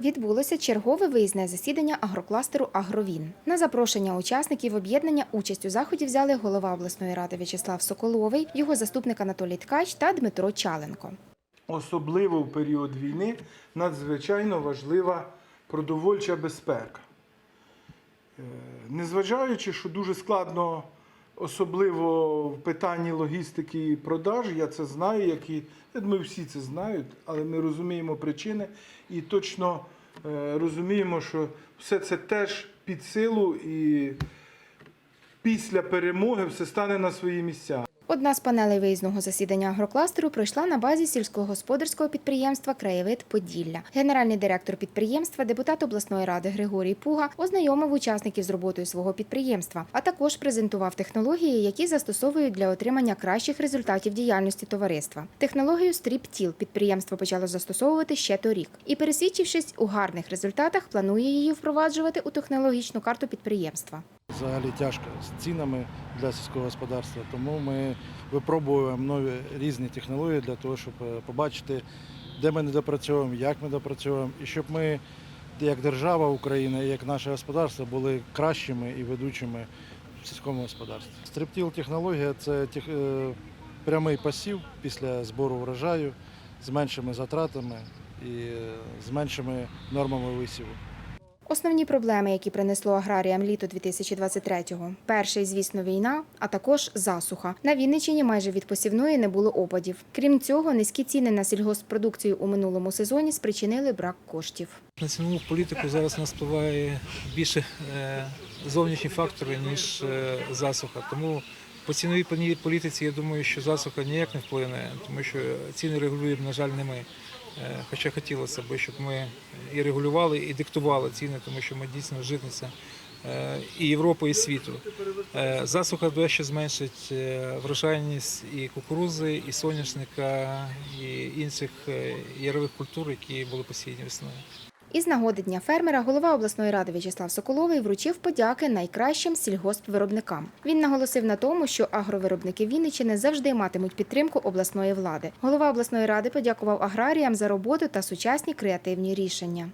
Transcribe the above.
Відбулося чергове виїзне засідання агрокластеру Агровін. На запрошення учасників об'єднання участь у заході взяли голова обласної ради В'ячеслав Соколовий, його заступник Анатолій Ткач та Дмитро Чаленко. особливо в період війни, надзвичайно важлива продовольча безпека. Е, Незважаючи, що дуже складно, особливо в питанні логістики і продаж, я це знаю, як і ми всі це знають, але ми розуміємо причини і точно е, розуміємо, що все це теж під силу і після перемоги все стане на свої місця. Одна з панелей виїзного засідання агрокластеру пройшла на базі сільськогосподарського підприємства Краєвид Поділля. Генеральний директор підприємства, депутат обласної ради Григорій Пуга ознайомив учасників з роботою свого підприємства, а також презентував технології, які застосовують для отримання кращих результатів діяльності товариства. Технологію стріптіл підприємство почало застосовувати ще торік, і, пересвідчившись у гарних результатах, планує її впроваджувати у технологічну карту підприємства. Взагалі тяжко з цінами для сільського господарства, тому ми випробуємо нові різні технології для того, щоб е, побачити, де ми не допрацьовуємо, як ми допрацьовуємо, і щоб ми, як держава Україна, і як наше господарство, були кращими і ведучими в сільському господарстві. Стриптіл технологія це тех- е, прямий посів після збору врожаю з меншими затратами і е, з меншими нормами висіву. Основні проблеми, які принесло аграріям літо 2023-го. Перший, звісно, війна, а також засуха. На Вінниччині майже від посівної не було опадів. Крім цього, низькі ціни на сільгосппродукцію у минулому сезоні спричинили брак коштів. На цінову політику зараз нас впливає більше е, зовнішні фактори, ніж е, засуха. Тому по ціновій полі- політиці я думаю, що засуха ніяк не вплине, тому що ціни регулюємо, на жаль, не ми. Е, Хоча хотілося б, щоб ми і регулювали, і диктували ціни, тому що ми дійсно житниця е, і Європи, і світу. Е, Засуха дещо зменшить врожайність і кукурузи, і соняшника, і інших ярових культур, які були посіяні весною. Із нагоди дня фермера голова обласної ради В'ячеслав Соколовий вручив подяки найкращим сільгоспвиробникам. Він наголосив на тому, що агровиробники Вінниччини завжди матимуть підтримку обласної влади. Голова обласної ради подякував аграріям за роботу та сучасні креативні рішення.